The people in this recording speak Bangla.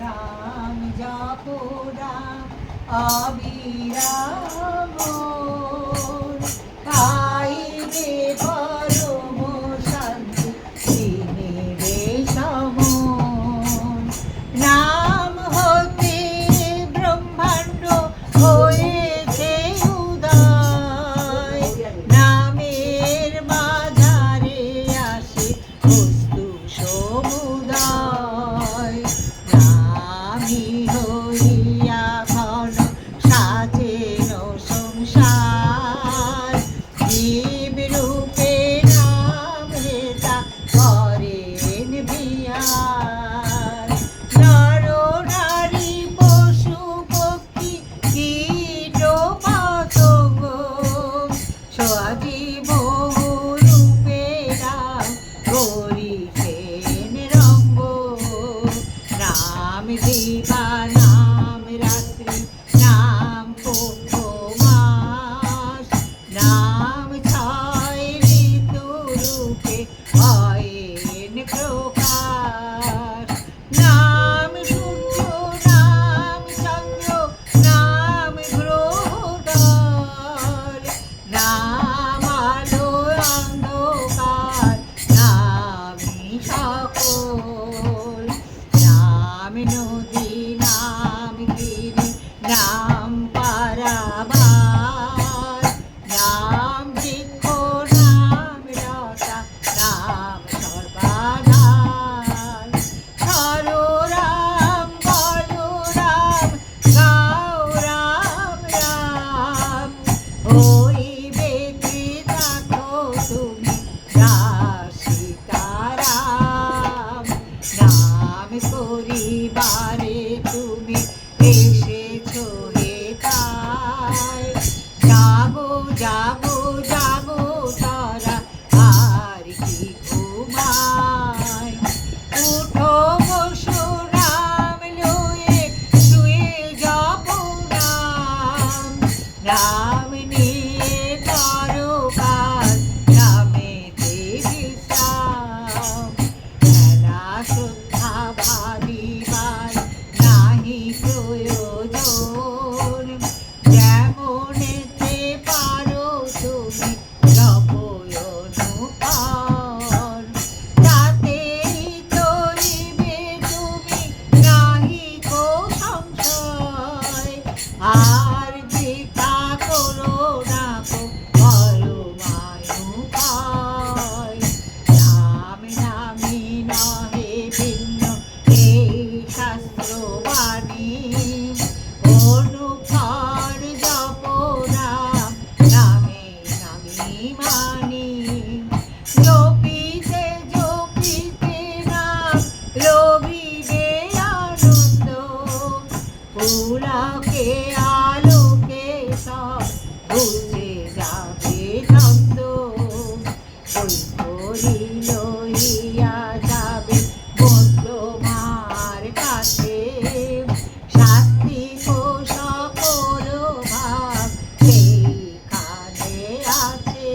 রাম জপ রাম অবিরাম রবি যে আনন্দ পুলকে আলোকে সব ভুলে যাবে মার কাছে। শাস্তি কো সকল ভাব সেইখানে আছে।